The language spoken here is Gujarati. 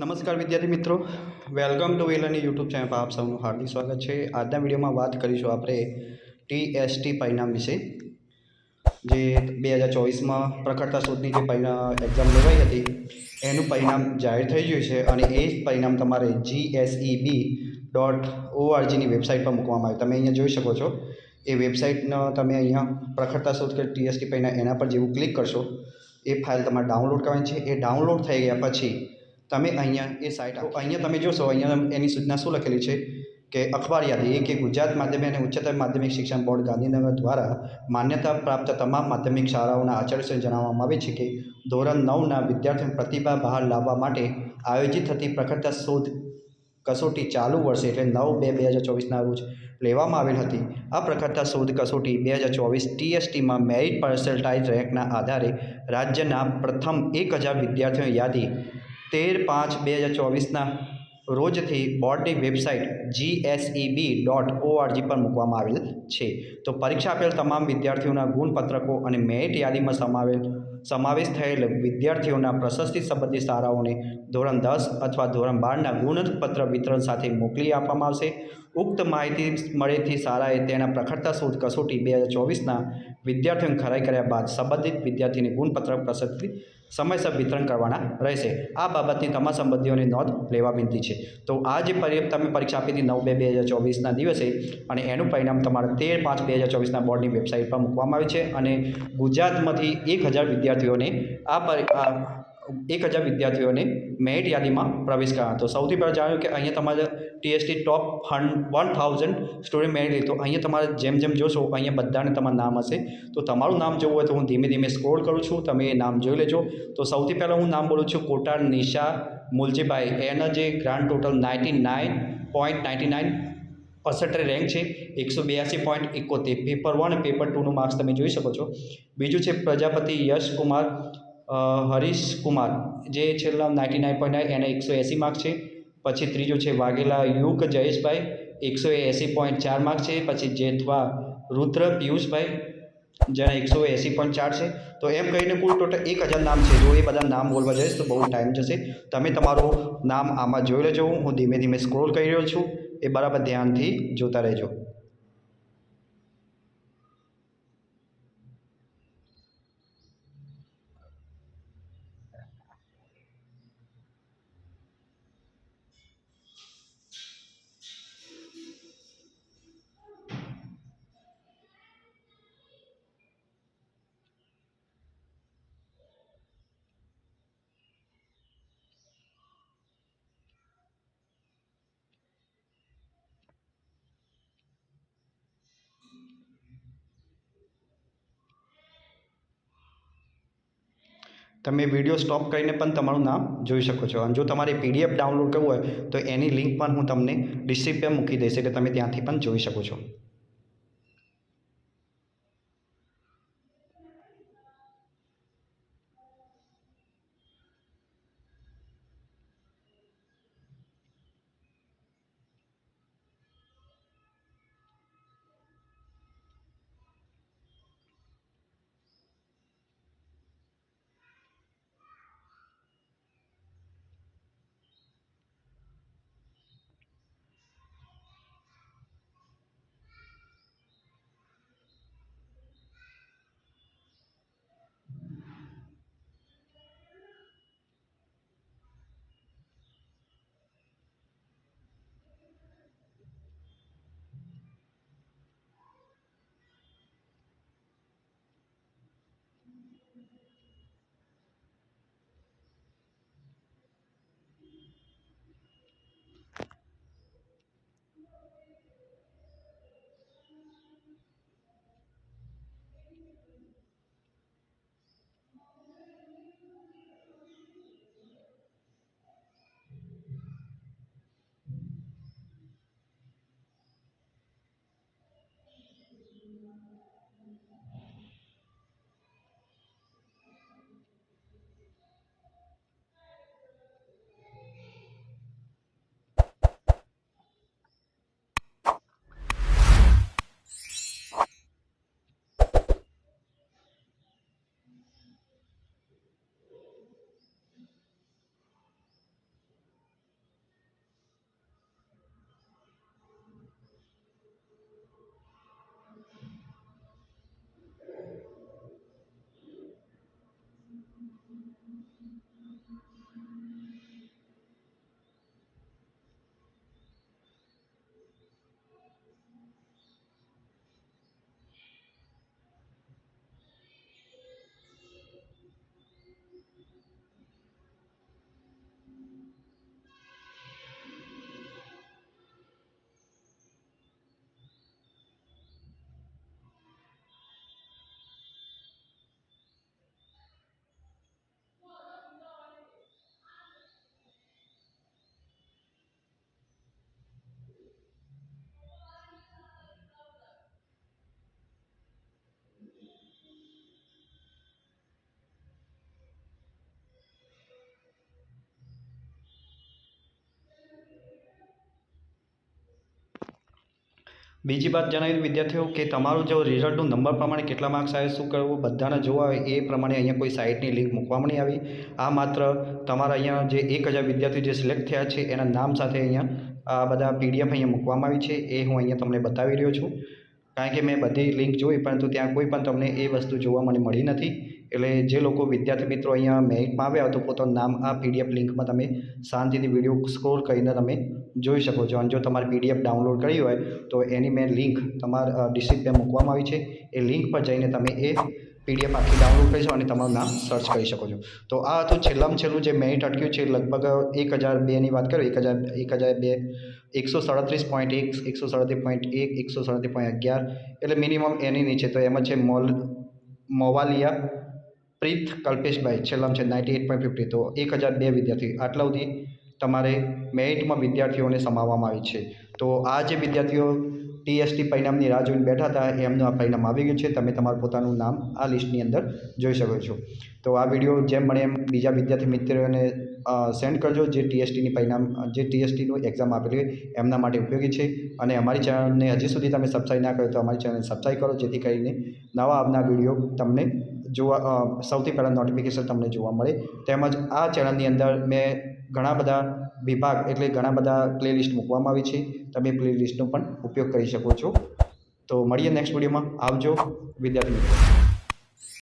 નમસ્કાર વિદ્યાર્થી મિત્રો. વેલકમ ટુ વેલરની યુટ્યુબ ચેનલ પર આપ સૌનું હાર્દિક સ્વાગત છે. આજના વિડીયોમાં વાત કરીશું આપણે ટીએસટી પરિણામ વિશે. જે બે હજાર ચોવીસમાં પ્રખરતા શોધની જે પરિણામ એક્ઝામ લેવાઈ હતી, એનું પરિણામ જાહેર થઈ ગયું છે અને એ જ પરિણામ તમારે જીએસઈબી ડોટ ઓઆરજીની વેબસાઇટ પર મૂકવામાં આવ્યું. તમે અહીંયા જોઈ શકો છો. એ વેબસાઇટનો તમે અહીંયા પ્રખરતા શોધ કે ટીએસટી પરિણામ એના પર જેવું ક્લિક કરશો, એ ફાઇલ તમારે ડાઉનલોડ કરવાની છે. એ ડાઉનલોડ થઈ ગયા પછી તમે અહીંયા એ સાઇટ અહીંયા તમે જોશો, અહીંયા એની સૂચના શું લખેલી છે કે અખબાર યાદી કે ગુજરાત માધ્યમિક અને ઉચ્ચતર માધ્યમિક શિક્ષણ બોર્ડ ગાંધીનગર દ્વારા માન્યતા પ્રાપ્ત તમામ માધ્યમિક શાળાઓના આચાર્ય જણાવવામાં આવે છે કે ધોરણ નવના વિદ્યાર્થીઓની પ્રતિભા બહાર લાવવા માટે આયોજિત થતી પ્રખરતા શોધ કસોટી ચાલુ વર્ષે એટલે નવ બે બે હજાર ચોવીસના રોજ લેવામાં આવેલ હતી. આ પ્રખરતા શોધ કસોટી બે હજાર ચોવીસ ટીએસટીમાં મેરિટ પર્સન્ટાઇજ રેન્કના આધારે રાજ્યના પ્રથમ એક હજાર વિદ્યાર્થીઓની યાદી તેર પાંચ બે હજાર ચોવીસના રોજથી બોર્ડની વેબસાઇટ જીએસઈબી ડોટ ઓઆરજી પર મૂકવામાં આવેલ છે. તો પરીક્ષા આપેલ તમામ વિદ્યાર્થીઓના ગુણપત્રકો અને મેરિટ યાદીમાં સમાવેલ, સમાવેશ થયેલ વિદ્યાર્થીઓના પ્રશસ્તિ સંબંધિત શાળાઓને ધોરણ દસ અથવા ધોરણ બારના ગુણપત્ર વિતરણ સાથે મોકલી આપવામાં આવશે. ઉક્ત માહિતી મળેથી શાળાએ તેના પ્રખરતા શોધ કસોટી બે હજાર ચોવીસના વિદ્યાર્થીઓને ખરાઈ કર્યા બાદ સંબંધિત વિદ્યાર્થીને ગુણપત્ર પ્રશસ્તિ સમયસર વિતરણ કરવાના રહેશે. આ બાબતની તમામ સંબંધીઓની નોંધ લેવા વિનંતી છે. તો આ જે તમે પરીક્ષા આપી હતી નવ બે બે હજાર ચોવીસના દિવસે અને એનું પરિણામ તમારા તેર પાંચ બે હજાર ચોવીસના બોર્ડની વેબસાઇટ પર મૂકવામાં આવ્યું છે અને ગુજરાતમાંથી એક હજાર વિદ્યાર્થીઓને આ એક હજાર વિદ્યાર્થીઓને મેરિટ યાદીમાં પ્રવેશ કરાયો. તો સૌથી પહેલાં જણાવ્યું કે અહીંયા તમારે ટીએસટી ટોપ હન વન થાઉઝન્ડ સ્ટુડન્ટ મેરિટ લીધો. અહીંયા તમારે જેમ જેમ જોશો અહીંયા બધાને તમારું નામ હશે. તો તમારું નામ જોવું હોય તો હું ધીમે ધીમે સ્ક્રોલ કરું છું. તમે એ નામ જોઈ લેજો. તો સૌથી પહેલાં હું નામ બોલું છું કોટા નિશા મુલજીભાઈ. એના જે grand total ninety nine point ninety nine percentage rank છે. એકસો બ્યાસી પોઈન્ટ એકોતેર. પેપર વન પેપર ટુનું માર્ક્સ તમે જોઈ શકો છો. બીજું છે પ્રજાપતિ યશ કુમાર અ, હરીશ કુમાર, જે છેલ્લા નાઇન્ટી નાઇન પોઈન્ટ નાઇન એને એકસો એંસી માર્ક છે. પછી ત્રીજો છે વાઘેલા યુગ જયેશભાઈ, એકસો એંસી પોઈન્ટ ચાર માર્ક છે. પછી જેઠવા રુદ્ર પિયુષભાઈ, જેના એકસો એંસી પોઈન્ટ ચાર છે. તો એમ કહીને કુલ ટોટલ એક હજાર નામ છે. જો એ બધા નામ બોલવા જઈશ તો બહુ ટાઈમ જશે. તમે તમારું નામ આમાં જોઈ લેજો. હું ધીમે ધીમે સ્ક્રોલ કરી રહ્યો છું. એ બરાબર ધ્યાનથી જોતા રહેજો. તમે વીડિયો સ્ટોપ કરીને પણ તમારું નામ જોઈ શકો છો. અને જો તમારે પીડીએફ ડાઉનલોડ કરવું હોય, તો એની લિંક પણ હું તમને ડિસ્ક્રિપ્શન મૂકી દઈશ, એટલે તમે ત્યાંથી પણ જોઈ શકો છો. બીજી વાત જણાવી વિદ્યાર્થીઓ કે તમારું જો રિઝલ્ટનું નંબર પ્રમાણે કેટલા માર્ક્સ આવે શું કરવું બધાને જોવા આવે એ પ્રમાણે અહીંયા કોઈ સાઇટની લિંક મૂકવામાં નહીં આવી. આ માત્ર તમારા અહીંયા જે એક હજાર વિદ્યાર્થીઓ જે સિલેક્ટ થયા છે એના નામ સાથે અહીંયા આ બધા પીડીએફ અહીંયા મૂકવામાં આવી છે એ હું અહીંયા તમને બતાવી રહ્યો છું. કારણ કે મેં બધી લિંક જોઈ પરંતુ ત્યાં કોઈ પણ તમને એ વસ્તુ જોવા મને મળી નથી. એટલે જે લોકો વિદ્યાર્થી મિત્રો અહીંયા મેરિટમાં આવ્યા તો પોતાનું નામ આ પીડીએફ લિંકમાં તમે શાંતિથી વીડિયો સ્ક્રોલ કરીને તમે જોઈ શકો છો. અને જો તમારે પીડીએફ ડાઉનલોડ કરી હોય તો એની મેં લિંક તમારા ડિસ્ક્રિપ્શનમાં મૂકવામાં આવી છે. એ લિંક પર જઈને તમે એ પીડીએફ આખી ડાઉનલોડ કરી શકો અને તમારું નામ સર્ચ કરી શકો છો. તો આ હતું છેલ્લામાં છેલ્લું જે મેરિટ અટક્યું છે, લગભગ એક હજાર બેની વાત કરું એક હજાર એક હજાર બે, એકસો સાડત્રીસ પોઈન્ટ એક, એકસો સાડત્રીસ પોઈન્ટ એક, એકસો સાડત્રીસ પોઈન્ટ અગિયાર, એટલે મિનિમમ એની નીચે. તો એમાં છે મોલ, મોવાલિયા પ્રીત કલ્પેશભાઈ, છેલ્લામાં છે નાઇન્ટી એટ પોઈન્ટ ફિફ્ટી. તો એક હજાર બે વિદ્યાર્થી આટલા સુધી તમારે મેરિટમાં વિદ્યાર્થીઓને સમાવવામાં આવી છે. તો આ જે વિદ્યાર્થીઓ ટીએસટી પરિણામની રાહ જોઈને બેઠા હતા, એમનું આ પરિણામ આવી ગયું છે. તમે તમારું પોતાનું નામ આ લિસ્ટની અંદર જોઈ શકો છો. તો આ વીડિયો જેમ મળે એમ બીજા વિદ્યાર્થી મિત્રોને સેન્ડ કરજો જે ટીએસટીની પરિણામ, જે ટીએસટીનું એક્ઝામ આપેલી એમના માટે ઉપયોગી છે. અને અમારી ચેનલને હજી સુધી તમે સબસ્ક્રાઈબ ના કરો તો અમારી ચેનલને સબસ્ક્રાઈબ કરો, જેથી કરીને નવા આવનાર વીડિયો તમને જોવા સૌથી પહેલાં નોટિફિકેશન તમને જોવા મળે. તેમજ આ ચેનલની અંદર મેં ઘણા બધા વિભાગ એટલે ઘણા બધા પ્લેલિસ્ટ મૂકવામાં આવી છે. તમે પ્લેલિસ્ટનો પણ ઉપયોગ કરી શકો છો. તો મળીએ નેક્સ્ટ વિડીયોમાં આવજો વિદ્યાર્થી મિત્રો